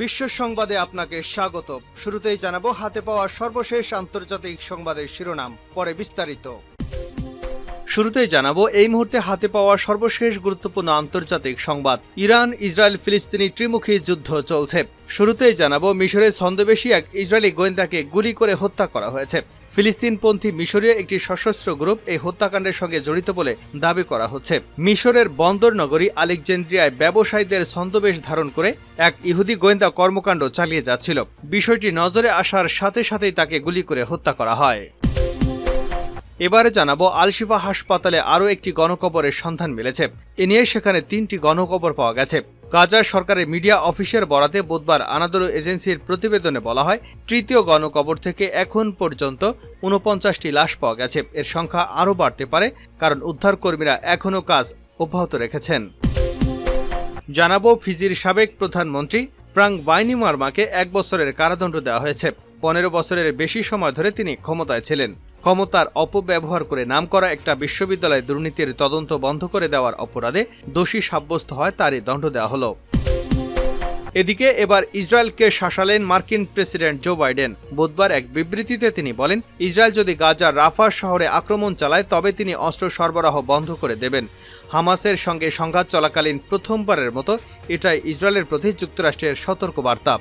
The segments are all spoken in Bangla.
বিশ্ব সংবাদে আপনাকে স্বাগত। শুরুতেই জানাব, হাতে পাওয়া সর্বশেষ আন্তর্জাতিক সংবাদের শিরোনাম, পরে বিস্তারিত। শুরুতেই জানাব, এই মুহূর্তে হাতে পাওয়া সর্বশেষ গুরুত্বপূর্ণ আন্তর্জাতিক সংবাদ, ইরান, ইসরায়েল, ফিলিস্তিনি ত্রিমুখী যুদ্ধ চলছে। শুরুতেই জানাব মিশরের ছন্দবেশী এক ইসরায়েলি গোয়েন্দাকে গুলি করে হত্যা করা হয়েছে। ফিলিস্তিনপন্থী মিশরীয় একটি সশস্ত্র গ্রুপ এই হত্যাকাণ্ডের সঙ্গে জড়িত বলে দাবি করা হচ্ছে। মিশরের বন্দর নগরী আলেকজেন্দ্রিয়ায় ব্যবসায়ীদের ছন্দবেশ ধারণ করে এক ইহুদি গোয়েন্দা কর্মকাণ্ড চালিয়ে যাচ্ছিল। বিষয়টি নজরে আসার সাথে সাথেই তাকে গুলি করে হত্যা করা হয়। এবারে জানাব, আলশিফা হাসপাতালে আরও একটি গণকবরের সন্ধান মিলেছে। এ নিয়ে সেখানে তিনটি গণকবর পাওয়া গেছে। গাজার সরকারের মিডিয়া অফিসের বরাতে বুধবার আনাদোলু এজেন্সির প্রতিবেদনে বলা হয়, তৃতীয় গণকবর থেকে এখন পর্যন্ত উনপঞ্চাশটি লাশ পাওয়া গেছে। এর সংখ্যা আরও বাড়তে পারে, কারণ উদ্ধারকর্মীরা এখনও কাজ অব্যাহত রেখেছেন। জানাব ফিজির সাবেক প্রধানমন্ত্রী ফ্রাঙ্ক বাইনিমার্মাকে এক বছরের কারাদণ্ড দেওয়া হয়েছে। পনেরো বছরের বেশি সময় ধরে তিনি ক্ষমতায় ছিলেন। ক্ষমতার অপব্যবহার করে নাম করা একটা বিশ্ববিদ্যালয় দুর্নীতির তদন্ত বন্ধ করে দেওয়ার অপরাধে দোষী সাব্যস্ত হয় তারই দণ্ড দেওয়া হলো। এদিকে এবার ইসরায়েলকে শাসালেন মার্কিন প্রেসিডেন্ট জো বাইডেন। বুধবার এক বিবৃতিতে তিনি বলেন, ইসরায়েল যদি গাজার রাফা শহরে আক্রমণ চালায়, তবে তিনি অস্ত্র সরবরাহ বন্ধ করে দেবেন। হামাসের সঙ্গে সংঘাত চলাকালীন প্রথমবারের মতো এটাই ইসরায়েলের প্রতি যুক্তরাষ্ট্রের সতর্কবার্তা।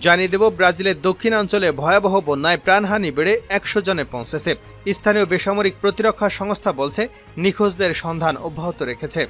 জানিয়ে দেব, ব্রাজিলের দক্ষিণাঞ্চলে ভয়াবহ বন্যায় প্রাণহানি বেড়ে একশো জনে পৌঁছেছে। স্থানীয় বেসামরিক প্রতিরক্ষা সংস্থা বলছে, নিখোঁজদের সন্ধান অব্যাহত রেখেছে।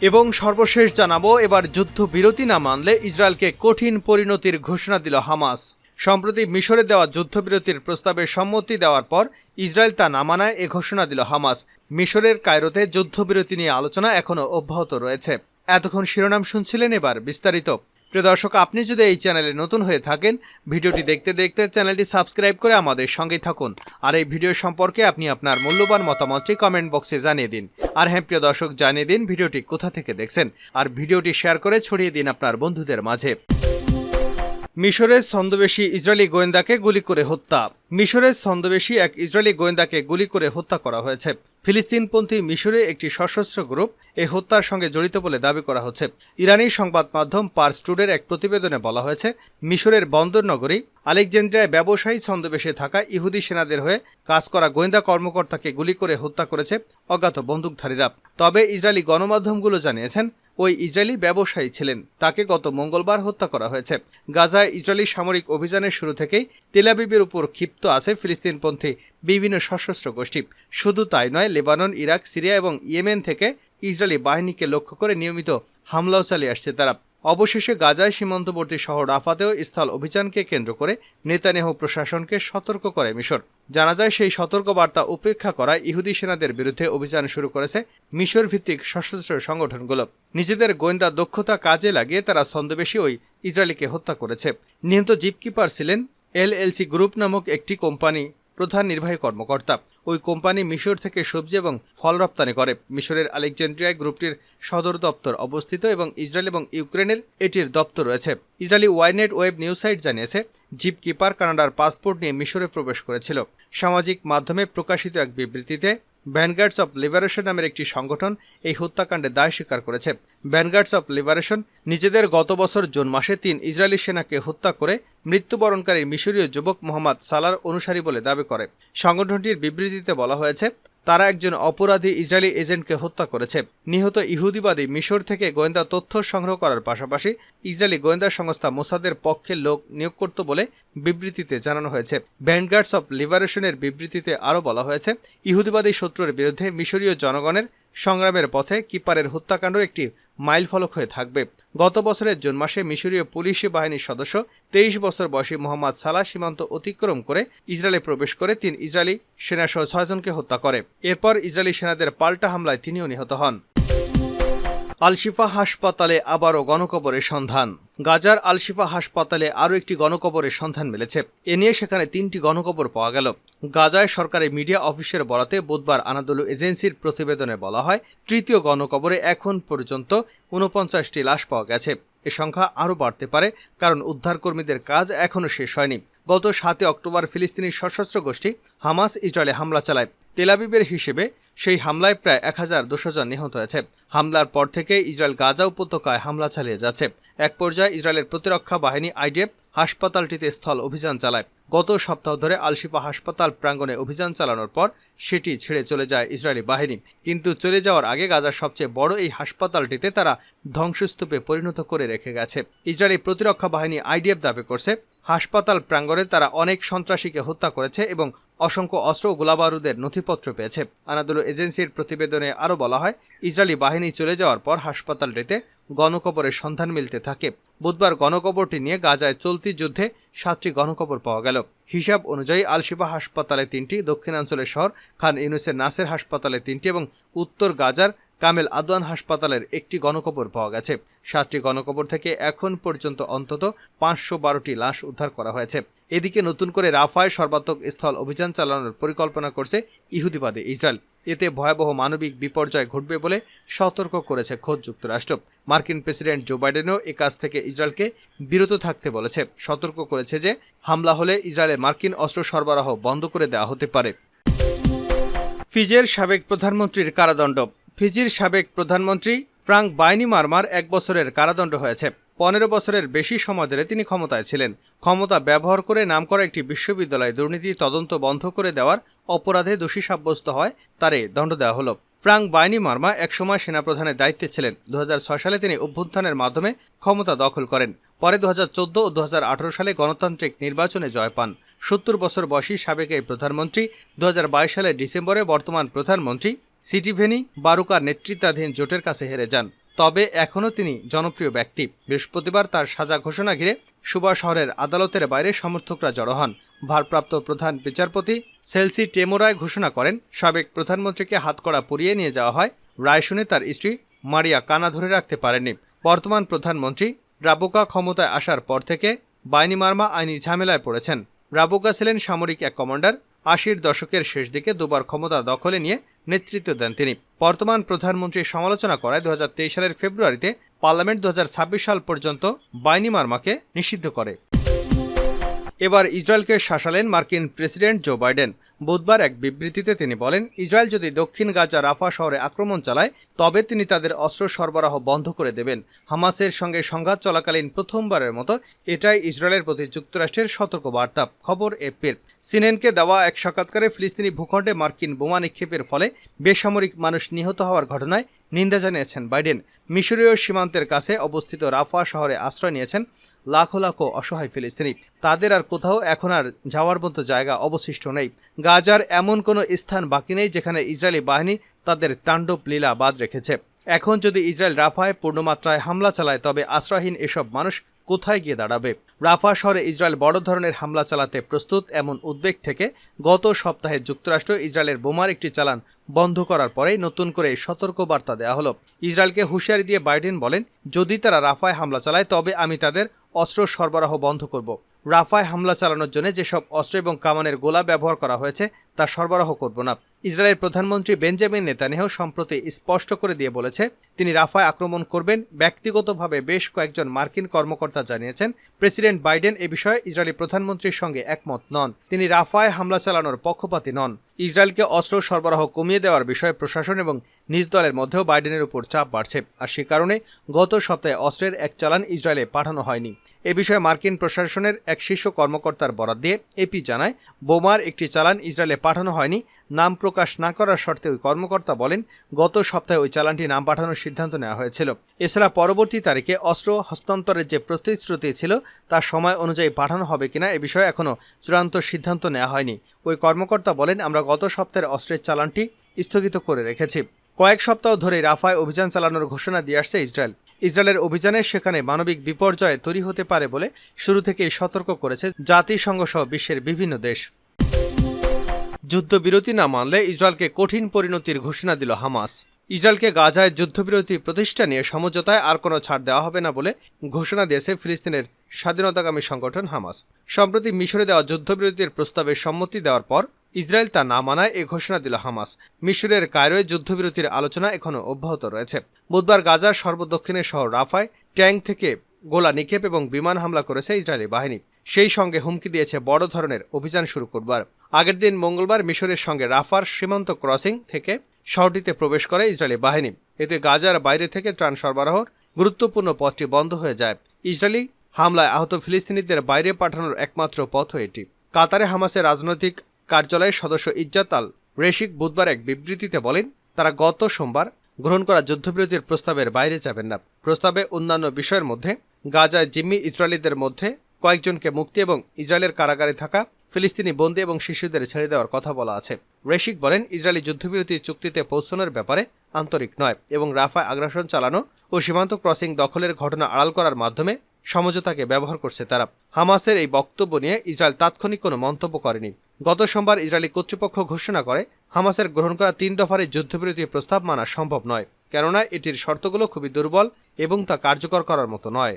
এবং সর্বশেষ জানাব, এবার যুদ্ধবিরতি না মানলে ইসরায়েলকে কঠিন পরিণতির ঘোষণা দিল হামাস। সম্প্রতি মিশরে দেওয়া যুদ্ধবিরতির প্রস্তাবে সম্মতি দেওয়ার পর ইসরায়েল তা না মানায় এ ঘোষণা দিল হামাস। মিশরের কায়রোতে যুদ্ধবিরতি নিয়ে আলোচনা এখনও অব্যাহত রয়েছে। এতক্ষণ শিরোনাম শুনছিলেন এবার বিস্তারিত। প্রিয় দর্শক, আপনি যদি এই চ্যানেলে নতুন হয়ে থাকেন, ভিডিওটি দেখতে দেখতে চ্যানেলটি সাবস্ক্রাইব করে আমাদের সঙ্গেই থাকুন। আর এই ভিডিও সম্পর্কে আপনি আপনার মূল্যবান মতামতটি কমেন্ট বক্সে জানিয়ে দিন। আর হ্যাঁ প্রিয় দর্শক, জানিয়ে দিন ভিডিওটি কোথা থেকে দেখছেন। আর ভিডিওটি শেয়ার করে ছড়িয়ে দিন আপনার বন্ধুদের মাঝে। মিশরের ছন্দবেশী ইসরায়েলি গোয়েন্দাকে গুলি করে হত্যা। মিশরের ছন্দবেশী এক ইসরায়েলি গোয়েন্দাকে গুলি করে হত্যা করা হয়েছে। ফিলিস্তিনপন্থী মিশরে একটি সশস্ত্র গ্রুপ এ হত্যার সঙ্গে জড়িত বলে দাবি করা হচ্ছে। ইরানি সংবাদ মাধ্যম পার্স টুডের এক প্রতিবেদনে বলা হয়েছে, মিশরের বন্দর নগরী আলেকজেন্ড্রিয়ায় ব্যবসায়ী ছন্দবেশে থাকা ইহুদি সেনাদের হয়ে কাজ করা গোয়েন্দা কর্মকর্তাকে গুলি করে হত্যা করেছে অজ্ঞাত বন্দুকধারীরা। তবে ইসরায়েলি গণমাধ্যমগুলো জানিয়েছেন ওই ইসরায়েলি ব্যবসায়ী ছিলেন। তাকে গত মঙ্গলবার হত্যা করা হয়েছে। গাজায় ইসরায়েলি সামরিক অভিযানের শুরু থেকেই তেলাবিবের উপর ক্ষিপ্ত আছে ফিলিস্তিনপন্থী বিভিন্ন সশস্ত্র গোষ্ঠী। শুধু তাই নয়, লেবানন, ইরাক, সিরিয়া এবং ইয়েমেন থেকে ইসরায়েলি বাহিনীকে লক্ষ্য করে নিয়মিত হামলাও চালিয়ে আসছে তারা। অবশেষে গাজায় সীমান্তবর্তী শহর রাফাতেও স্থল অভিযানকে কেন্দ্র করে নেতানেহু প্রশাসনকে সতর্ক করে মিশর। জানা যায়, সেই সতর্কবার্তা উপেক্ষা করায় ইহুদি সেনাদের বিরুদ্ধে অভিযান শুরু করেছে মিশর ভিত্তিক সশস্ত্র সংগঠনগুলো। নিজেদের গোয়েন্দা দক্ষতা কাজে লাগিয়ে তারা ছন্দবেশী ওই ইসরায়েলিকে হত্যা করেছে। নিহত জিপকিপার ছিলেন এলএলসি গ্রুপ নামক একটি কোম্পানি প্রধান নির্বাহী কর্মকর্তা। ওই কোম্পানি মিশর থেকে সবজি এবং ফল রপ্তানি করে। মিশরের আলেকজান্দ্রিয়ায় গ্রুপটির সদর দপ্তর অবস্থিত এবং ইসরায়েল এবং ইউক্রেনের এটির দপ্তর রয়েছে। Israeli Ynet web news site জানিয়েছে, জিপ কিপার কানাডার পাসপোর্ট নিয়ে মিশরে প্রবেশ করেছিল। সামাজিক মাধ্যমে প্রকাশিত এক বিবৃতিতে ভ্যানগার্ডস অব লিবারেশন নামের একটি সংগঠন এই হত্যাকাণ্ডে দায় স্বীকার করেছে। ভ্যানগার্ডস অব লিবারেশন নিজেদের গত বছর জুন মাসে তিন ইসরায়েলি সেনাকে হত্যা করে মৃত্যুবরণকারী মিশরীয় যুবক মোহাম্মদ সালার অনুসারী বলে দাবি করে। সংগঠনটির বিবৃতিতে বলা হয়েছে তারা একজন অপরাধী ইসরায়েলি এজেন্টকে হত্যা করেছে। নিহত ইহুদিবাদী মিশর থেকে গোয়েন্দা তথ্য সংগ্রহ করার পাশাপাশি ইসরায়েলি গোয়েন্দা সংস্থা মোসাদের পক্ষে লোক নিয়োগ করত বলে বিবৃতিতে জানানো হয়েছে। ভ্যানগার্ডস অব লিবারেশনের বিবৃতিতে আরও বলা হয়েছে, ইহুদিবাদী শত্রুর বিরুদ্ধে মিশরীয় জনগণের সংগ্রামের পথে কিপারের হত্যাকাণ্ড একটি মাইল ফলক হয়ে থাকবে। গত বছরের জুন মাসে মিশরীয় পুলিশ বাহিনীর সদস্য তেইশ বছর বয়সী মোহাম্মদ সালাহ সীমান্ত অতিক্রম করে ইসরায়েলে প্রবেশ করে তিন ইসরায়েলি সেনাসহ ছয়জনকে হত্যা করে। এরপর ইসরায়েলি সেনাদের পাল্টা হামলায় তিনিও নিহত হন। আলশিফা হাসপাতালে আবারও গণকবরের সন্ধান। গাজার আলশিফা হাসপাতালে আরও একটি গণকবরের সন্ধান মিলেছে। এ নিয়ে সেখানে তিনটি গণকবর পাওয়া গেল। গাজায় সরকারি মিডিয়া অফিসের বরাতে বুধবার আনাদুলু এজেন্সির প্রতিবেদনে বলা হয়, তৃতীয় গণকবরে এখন পর্যন্ত উনপঞ্চাশটি লাশ পাওয়া গেছে। এ সংখ্যা আরও বাড়তে পারে, কারণ উদ্ধারকর্মীদের কাজ এখনও শেষ হয়নি। গত সাতই অক্টোবর ফিলিস্তিনি সশস্ত্র গোষ্ঠী হামাস ইসরায়েলে হামলা চালায়। তেলাবিবের হিসেবে সেই হামলায় প্রায় এক হাজার দুশো জন নিহত হয়েছে। হামলার পর থেকে ইসরায়েল গাজা উপত্যকায় হামলা চালিয়ে যাচ্ছে। এক পর্যায়ে ইসরায়েলের প্রতিরক্ষা বাহিনী আইডিএফ হাসপাতালটিতে স্থল অভিযান চালায়। গত সপ্তাহ ধরে আলশিফা হাসপাতাল প্রাঙ্গণে অভিযান চালানোর পর সেটি ছেড়ে চলে যায় ইসরায়েলি বাহিনী। কিন্তু চলে যাওয়ার আগে গাজার সবচেয়ে বড় এই হাসপাতালটিতে তারা ধ্বংসস্তূপে পরিণত করে রেখে গেছে। ইসরায়েলি প্রতিরক্ষা বাহিনী আইডিএফ দাবি করছে হাসপাতাল প্রাঙ্গণে তারা অনেক সন্ত্রাসীকে হত্যা করেছে এবং অসংখ্য অস্ত্র ও গোলাবারুদের নথিপত্র পেয়েছে। আনাদুলু এজেন্সির প্রতিবেদনে আরও বলা হয়, ইসরায়েলি বাহিনী চলে যাওয়ার পর হাসপাতালটিতে গণকবরের সন্ধান মিলতে থাকে। বুধবার গণকবরটি নিয়ে গাজায় চলতি যুদ্ধে সাতটি গণকবর পাওয়া গেল। হিসাব অনুযায়ী আলশিবা হাসপাতালে তিনটি, দক্ষিণাঞ্চলের শহর খান ইউনুসের নাসের হাসপাতালে তিনটি এবং উত্তর গাজার কামেল আদওয়ান হাসপাতালের একটি গণকবর পাওয়া গেছে। সাতটি গণকবর থেকে এখন পর্যন্ত অন্তত পাঁচশো বারোটি লাশ উদ্ধার করা হয়েছে। এদিকে নতুন করে রাফায় সর্বাত্মক স্থল অভিযান চালানোর পরিকল্পনা করছে ইহুদিবাদী ইসরায়েল। এতে ভয়াবহ মানবিক বিপর্যয় ঘটবে বলে সতর্ক করেছে খোদ যুক্তরাষ্ট্র। মার্কিন প্রেসিডেন্ট জো বাইডেনও এ কাজ থেকে ইসরায়েলকে বিরত থাকতে বলেছে। সতর্ক করেছে যে, হামলা হলে ইসরায়েলে মার্কিন অস্ত্র সরবরাহ বন্ধ করে দেওয়া হতে পারে। ফিজের সাবেক প্রধানমন্ত্রীর কারাদণ্ড। ফিজির সাবেক প্রধানমন্ত্রী ফ্রাঙ্ক বাইনি মারমার এক বছরের কারাদণ্ড হয়েছে। পনেরো বছরের বেশি সময় ধরে তিনি ক্ষমতায় ছিলেন। ক্ষমতা ব্যবহার করে নাম করা একটি বিশ্ববিদ্যালয় দুর্নীতি তদন্ত বন্ধ করে দেওয়ার অপরাধে দোষী সাব্যস্ত হয় তারে দণ্ড দেওয়া হলো। ফ্রাঙ্ক বাইনি মার্মা একসময় সেনাপ্রধানের দায়িত্বে ছিলেন। দু হাজার ছয় সালে তিনি অভ্যুত্থানের মাধ্যমে ক্ষমতা দখল করেন। পরে দু হাজার চোদ্দ ও দু হাজার আঠারো সালে গণতান্ত্রিক নির্বাচনে জয় পান। সত্তর বছর বয়সী সাবেক এই প্রধানমন্ত্রী দু হাজার বাইশ সালের ডিসেম্বরে বর্তমান প্রধানমন্ত্রী সিটিভেনি বারুকার নেতৃত্বাধীন জোটের কাছে হেরে যান। তবে এখনও তিনি জনপ্রিয় ব্যক্তি। বৃহস্পতিবার তার সাজা ঘোষণা ঘিরে সুবা শহরের আদালতের বাইরে সমর্থকরা জড়ো হন। ভারপ্রাপ্ত প্রধান বিচারপতি সেলসি টেমোরায় ঘোষণা করেন, সাবেক প্রধানমন্ত্রীকে হাতকড়া পরিয়ে নিয়ে যাওয়া হয়। রায় শুনে তার স্ত্রী মারিয়া কানা ধরে রাখতে পারেননি। বর্তমান প্রধানমন্ত্রী রাবোকা ক্ষমতায় আসার পর থেকে বাইনি মার্মা আইনি ঝামেলায় পড়েছেন। রাবোকা ছিলেন সামরিক এক কমান্ডার আশির দশকের শেষ দিকে দুবার ক্ষমতা দখলে নিয়ে নেতৃত্ব দেন তিনি। বর্তমান প্রধানমন্ত্রীর সমালোচনা করায় দু হাজার তেইশ সালের ফেব্রুয়ারিতে পার্লামেন্ট দু হাজার ছাব্বিশ সাল পর্যন্ত বাইনি মার্মাকে নিষিদ্ধ করে। এবার ইসরায়েলকে শাসালেন মার্কিন প্রেসিডেন্ট জো বাইডেন। বুধবার এক বিবৃতিতে তিনি বলেন, ইসরায়েল যদি দক্ষিণ গাজা রাফা শহরে আক্রমণ চালায়, তবে তিনি তাদের অস্ত্র সরবরাহ বন্ধ করে দেবেন। হামাসের সঙ্গে সংঘাত চলাকালীন প্রথমবারের মতো এটাই ইসরায়েলের প্রতি যুক্তরাষ্ট্রের সতর্ক বার্তা খবর এপির সিনেনকে দেওয়া এক সাক্ষাৎকারে ফিলিস্তিনি ভূখণ্ডে মার্কিন বোমা নিক্ষেপের ফলে বেসামরিক মানুষ নিহত হওয়ার ঘটনায় নিন্দা জানিয়েছেন বাইডেন। মিশরীয় সীমান্তের কাছে অবস্থিত রাফা শহরে আশ্রয় নিয়েছেন লাখো লাখো অসহায় ফিলিস্তিনি। তাদের আর কোথাও এখন আর যাওয়ার মতো জায়গা অবশিষ্ট নেই। গাজার এমন কোনো স্থান বাকি নেই যেখানে ইসরায়েলি বাহিনী তাদের তাণ্ডব লীলা বাদ রেখেছে। এখন যদি ইসরায়েল রাফায় পূর্ণমাত্রায় হামলা চালায়, তবে আশ্রয়হীন এসব মানুষ কোথায় গিয়ে দাঁড়াবে? রাফা শহরে ইসরায়েল বড় ধরনের হামলা চালাতে প্রস্তুত এমন উদ্বেগ থেকে গত সপ্তাহে যুক্তরাষ্ট্র ইসরায়েলের বোমার একটি চালান বন্ধ করার পরেই নতুন করে সতর্ক বার্তা দেওয়া হলো। ইসরায়েলকে হুঁশিয়ারি দিয়ে বাইডেন বলেন, যদি তারা রাফায় হামলা চালায়, তবে আমি তাদের অস্ত্র সরবরাহ বন্ধ করব। রাফায় হামলা চালানোর জন্য যেসব অস্ত্র এবং কামানের গোলা ব্যবহার করা হয়েছে, তা সরবরাহ করব না। ইসরায়েলের প্রধানমন্ত্রী বেঞ্জামিন নেতানিয়াহ সম্প্রতি স্পষ্ট করে দিয়ে বলেছে, তিনি রাফায় আক্রমণ করবেন। ব্যক্তিগতভাবে বেশ কয়েকজন মার্কিন কর্মকর্তা জানিয়েছেন, প্রেসিডেন্ট বাইডেন এ বিষয়ে ইসরায়েলি প্রধানমন্ত্রীর সঙ্গে একমত নন। তিনি রাফায় হামলা চালানোর পক্ষপাতী নন। ইসরায়েলকে অস্ত্র সরবরাহ কমিয়ে দেওয়ার বিষয়ে প্রশাসন এবং নিজ দলের মধ্যেও বাইডেনের উপর চাপ বাড়ছে। আর সে কারণে গত সপ্তাহে অস্ত্রের এক চালান ইসরায়েলে পাঠানো হয়নি। এ বিষয়ে মার্কিন প্রশাসনের এক শীর্ষ কর্মকর্তার বরাদ দিয়ে এপি জানায়, বোমার একটি চালান ইসরায়েলে পাঠানো হয়নি। নাম প্রকাশ না করার শর্তে ওই কর্মকর্তা বলেন, গত সপ্তাহে ওই চালানটি নাম পাঠানোর সিদ্ধান্ত নেওয়া হয়েছিল। এছাড়া পরবর্তী তারিখে অস্ত্র হস্তান্তরের যে প্রতিশ্রুতি ছিল, তা সময় অনুযায়ী পাঠানো হবে কিনা এ বিষয়ে এখনও চূড়ান্ত সিদ্ধান্ত নেওয়া হয়নি। ওই কর্মকর্তা বলেন, আমরা গত সপ্তাহের অস্ত্রের চালানটি স্থগিত করে রেখেছি। কয়েক সপ্তাহ ধরে রাফায় অভিযান চালানোর ঘোষণা দিয়ে আসছে ইসরায়েল। ইসরায়েলের অভিযানে সেখানে মানবিক বিপর্যয় তৈরি হতে পারে বলে শুরু থেকেই সতর্ক করেছে জাতিসংঘ সহ বিশ্বের বিভিন্ন দেশ। যুদ্ধবিরতি না মানলে ইসরায়েলকে কঠিন পরিণতির ঘোষণা দিল হামাস। ইসরায়েলকে গাজায় যুদ্ধবিরতি প্রতিষ্ঠা নিয়ে সমঝোতায় আর কোনো ছাড় দেওয়া হবে না বলে ঘোষণা দিয়েছে ফিলিস্তিনের স্বাধীনতাকামী সংগঠন হামাস। সম্প্রতি মিশরে দেওয়া যুদ্ধবিরতির প্রস্তাবে সম্মতি দেওয়ার পর ইসরায়েল তা না মানায় এ ঘোষণা দিল হামাস। মিশরের কায়রোয় যুদ্ধবিরতির আলোচনা এখনও অব্যাহত রয়েছে। বুধবার গাজার সর্বদক্ষিণের শহর রাফায় ট্যাঙ্ক থেকে গোলা নিক্ষেপ এবং বিমান হামলা করেছে ইসরায়েলি বাহিনী। সেই সঙ্গে হুমকি দিয়েছে বড় ধরনের অভিযান শুরু করবার। আগের দিন মঙ্গলবার মিশরের সঙ্গে রাফার সীমান্ত ক্রসিং থেকে শহরটিতে প্রবেশ করে ইসরায়েলি বাহিনী। এতে গাজার বাইরে থেকে ত্রাণ সরবরাহর গুরুত্বপূর্ণ পথটি বন্ধ হয়ে যায়। ইসরায়েলি হামলায় আহত ফিলিস্তিনিদের বাইরে পাঠানোর একমাত্র পথ এটি। কাতারে হামাসের রাজনৈতিক কার্যালয়ের সদস্য ইজ্জাতাল রেশিক বুধবার এক বিবৃতিতে বলেন, তারা গত সোমবার গ্রহণ করা যুদ্ধবিরতির প্রস্তাবের বাইরে যাবেন না। প্রস্তাবে অন্যান্য বিষয়ের মধ্যে গাজায় জিম্মি ইসরায়েলিদের মধ্যে কয়েকজনকে মুক্তি এবং ইসরায়েলের কারাগারে থাকা ফিলিস্তিনি বন্দী এবং শিশুদের ছেড়ে দেওয়ার কথা বলা আছে। রেশিক বলেন, ইসরায়েলি যুদ্ধবিরতি চুক্তিতে পৌঁছানোর ব্যাপারে আন্তরিক নয় এবং রাফায় আগ্রাসন চালানো ও সীমান্ত ক্রসিং দখলের ঘটনা আড়াল করার মাধ্যমে সমঝোতাকে ব্যবহার করছে তারা। হামাসের এই বক্তব্য নিয়ে ইসরায়েল তাৎক্ষণিক কোনো মন্তব্য করেনি। গত সোমবার ইসরায়েলি কর্তৃপক্ষ ঘোষণা করে, হামাসের গ্রহণ করা তিন দফার এই যুদ্ধবিরতি প্রস্তাব মানা সম্ভব নয়, কেননা এটির শর্তগুলো খুবই দুর্বল এবং তা কার্যকর করার মতো নয়।